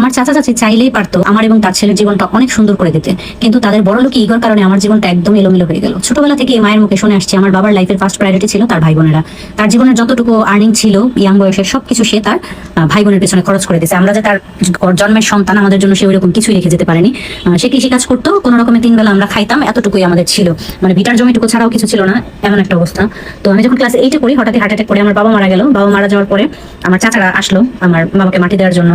আমার চাচা চাচি চাইলেই পারতো আমার এবং তার ছেলের জীবনটা অনেক সুন্দর করে দিতে। কিন্তু তাদের বড় লোক ইগোর কারণে আমার জীবনটা একদম এলোমেলো হয়ে গেল। ছোটবেলা থেকে মায়ের মুখে শুনে আসছি, আমার বাবার লাইফের ফার্স্ট প্রায়োরিটি ছিল তার ভাই বোনেরা তার জীবনের যতটুকু আর্নিং ছিল ইয়াং বয়সের সবকিছু সে তার ভাই বোনের পেছনে খরচ করে দিয়েছে। আমরা যে তার জন্মের সন্তান, আমাদের জন্য সে ওইরকম কিছুই রেখে যেতে পারেনি। সে কৃষিকাজ করতো, কোনো রকমে তিন বেলা আমরা খাইতাম, এতটুকুই আমাদের ছিল। মানে ভিটার জমিটুকু ছাড়াও কিছু ছিল না, এমন একটা অবস্থা। তো আমি যখন ক্লাস এইটে পড়ি, হঠাৎ হার্ট অ্যাটাক করে আমার বাবা মারা গেল। বাবা মারা যাওয়ার পরে আমার চাচারা আসলো আমার বাবাকে মাটি দেওয়ার জন্য।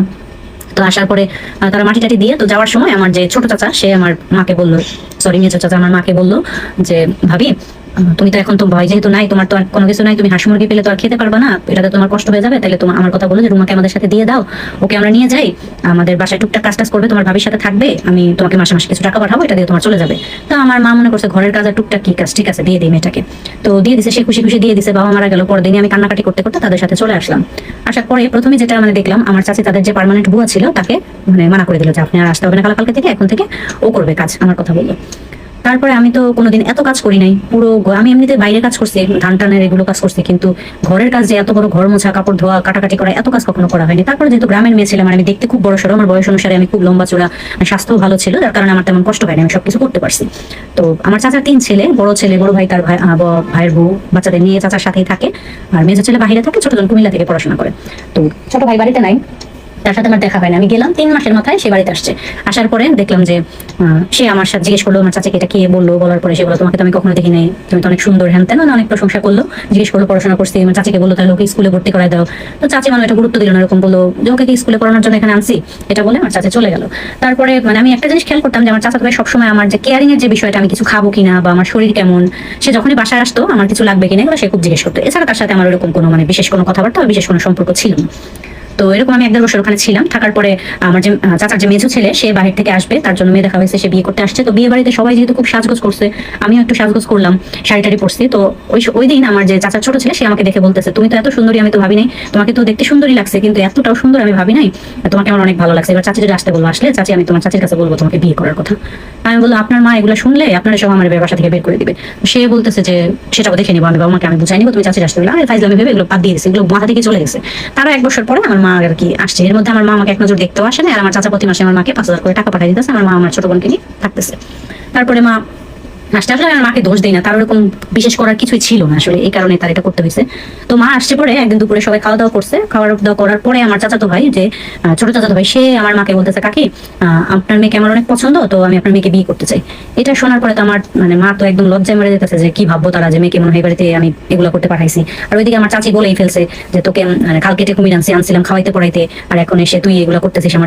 তো আসার পরে তারা মাটি টাটি দিয়ে তো যাওয়ার সময় আমার যে ছোট চাচা, সে আমার মাকে বলল সরি মেজো চাচা, আমার মাকে বলল যে, ভাবি, তুমি তো এখন তো ভয় যেহেতু নাই, তোমার তো আর কোনো কিছু নাই, তুমি হাঁস মুরগি পেলে তো আর খেতে পারবা না, এটাতে তোমার কষ্ট হয়ে যাবে তাহলে তোমার আমার কথা বলো যে, রুমাকে আমাদের সাথে দিয়ে দাও, ওকে আমরা নিয়ে যাই, আমাদের বাসায় টুকটাক কাজ টাজ করবে, তোমার ভাবির সাথে থাকবে, আমি তোমাকে মাসে মাসে কিছু টাকা পাঠাবো, এটা দিয়ে তোমার চলে যাবে। তো আমার মা মনে করছে, ঘরের কাজ আর টুকটাক কি কাজ, ঠিক আছে, দিয়ে দিই মেয়েটাকে। তো দিয়ে দিছে, সে খুশি খুশি দিয়ে দিছে, বাবা মারা গেল, পরের দিনই আমি কান্নাকাটি করতে করতে তাদের সাথে চলে আসলাম। আসার পরে প্রথমে যেটা মানে দেখলাম, আমার চাচি তাদের যে পার্মানেন্ট বুয়া ছিল, তাকে মানে মানা করে দিল যে, আপনি আর আসতে হবে না কাল কালকে থেকে, এখন থেকে ও করবে কাজ, আমার কথা বলল। তারপরে আমি তো কোনোদিন এত কাজ করি নাই। পুরো আমি এমনিতে বাইরে কাজ করছি ধান টানের এগুলো কাজ করছি, কিন্তু ঘরের কাজ যে এত বড় ঘর মোছা, কাপড় ধোয়া, কাটাকাটি করা, এত কাজ কখনো করা হয়নি। তারপরে যেহেতু গ্রামের মেয়ে ছিলাম আমি দেখতে খুব বড় সড়ো আমার বয়স অনুসারে আমি খুব লম্বা চূড়া স্বাস্থ্যও ভালো ছিল, যার কারণে আমার তেমন কষ্ট হয়নি, আমি সবকিছু করতে পারছি। তো আমার চাচার তিন ছেলে, বড় ছেলে, বড় ভাই, তার ভাই ভাইয়ের বউ, বাচ্চাদের নিয়ে চাচার সাথেই থাকে, আর মেজো ছেলে বাইরে থাকে ছোটজন কুমিল্লা থেকে পড়াশোনা করে। তো ছোট ভাই বাড়িতে নাই তার সাথে আমার দেখা হয় না। আমি গেলাম, তিন মাসের মাথায় সে বাড়িতে আসছে। আসার পরে দেখলাম যে সে আমার সাথে জিজ্ঞেস করল, আমার চাচাকে এটা কে বলল? বলার পরে সে বলল, তোমাকে তো আমি কখনো দেখি নাই তুমি তো অনেক সুন্দর, হ্যান তেন অনেক প্রশংসা করল। জিজ্ঞেস করল, পড়াশোনা করছি, আমার চাচিকে বলল, তাহলে ওকে স্কুলে ভর্তি করাই দাও। তো চাচি মানে এটা গুরুত্ব দিল না, এরকম বলল, যে ওকে স্কুলে পড়ানোর জন্য এখানে আনছি? এটা বলে আমার চাচি চলে গেল। তারপরে মানে আমি একটা জিনিস খেয়াল করতাম যে, আমার চাচা ভাই সবসময় আমার যে কেয়ারিং এর যে বিষয়টা, আমি কিছু খাব কিনা বা আমার শরীর কেমন, সে যখনই বাসায় আসতো, আমার কিছু লাগবে কিনা সে খুব জিজ্ঞেস করতো। এছাড়া তার সাথে আমার এরকম কোনো মানে বিশেষ কোনো কথাবার্তা বিশেষ কোনো সম্পর্ক ছিল না। তো এরকম আমি এক দেড় বছর ওখানে ছিলাম। থাকার পরে আমার যে চাচার যে মেজো ছেলে, সে বাহির থেকে আসবে। তার জন্য মেয়ে দেখা হয়েছে সে বিয়ে করতে আসছে। তো বিয়ে বাড়িতে সবাই যেহেতু খুব সাজগোজ করছে, আমিও একটু সাজগোজ করলাম, শাড়ি টাড়ি পরছি। তো ওই ওই দিন আমার যে চাচার ছোট ছেলে, সে আমাকে দেখে বলতেছে, তুমি তো এত সুন্দরী, আমি তো ভাবি নাই তোমাকে তো দেখতে সুন্দরই লাগছে, কিন্তু এতটাও সুন্দর আমি ভাবি নাই। তোমাকে আমার অনেক ভালো লাগছে। এবার চাচি যদি আসতে বলব আসলে চাচি, আমি তোমার চাচির কাছে বলব তোমাকে বিয়ে করার কথা। আমি বললাম, আপনার মা এগুলো শুনলে আপনার সব আমার এবার বাসা থেকে বের করে দিবে। সে বলতেছে যে, সেটাও দেখে নিবো, আমি বাবা মাকে আমি বুঝাই নিবো, তুমি চাচির আসতে বলে আমি ফাইজলামি ভেবে এগুলো বাদ দিয়ে দিয়েছে, এগুলো মাথা থেকে চলে গেছে। তারা এক বছর পরে আমার মা আর কি আসছে। এর মধ্যে আমার মা আমাকে এক নজর দেখতেও আসে না আর আমার চাচা প্রতি মাসে আমার মাকে পাঁচ হাজার করে টাকা পাঠিয়ে দিতেছে, আমার মা আমার ছোট বোনকে নিয়ে থাকতেছে। তারপরে মা আসতে আসলে মাকে দোষ না, তার ওরকম বিশেষ করার কিছুই ছিল না আসলে, এই কারণে তার এটা করতে হয়েছে। তো মা পরে, একদিন দুপুরে সবাই খাওয়া দাওয়া করছে, খাওয়া দাওয়া করার পরে আমার চাচাতো ভাই যে ছোট চাচাতো ভাই, সে আমার মাকে বলতেছে, কাকি আপনার মেয়েকে আমার অনেক পছন্দ, তো আমি আপনার মেয়েকে বিয়ে করতে চাই। এটা শোনার পরে তো আমার মানে মা তো একদম লজ্জায় মেরে যেতেছে যে, কি ভাববো তারা যে মেয়েকে মনে হয় বাড়িতে আমি এগুলো করতে পাঠাইছি। আর ওইদিকে আমার চাচি বলেই ফেলছে যে, তোকে মানে কালকেটে কুমির আনছি, আনছিলাম খাওয়াইতে, পড়াইতে, আর এখন এসে তুই এগুলো করতেছিস আমার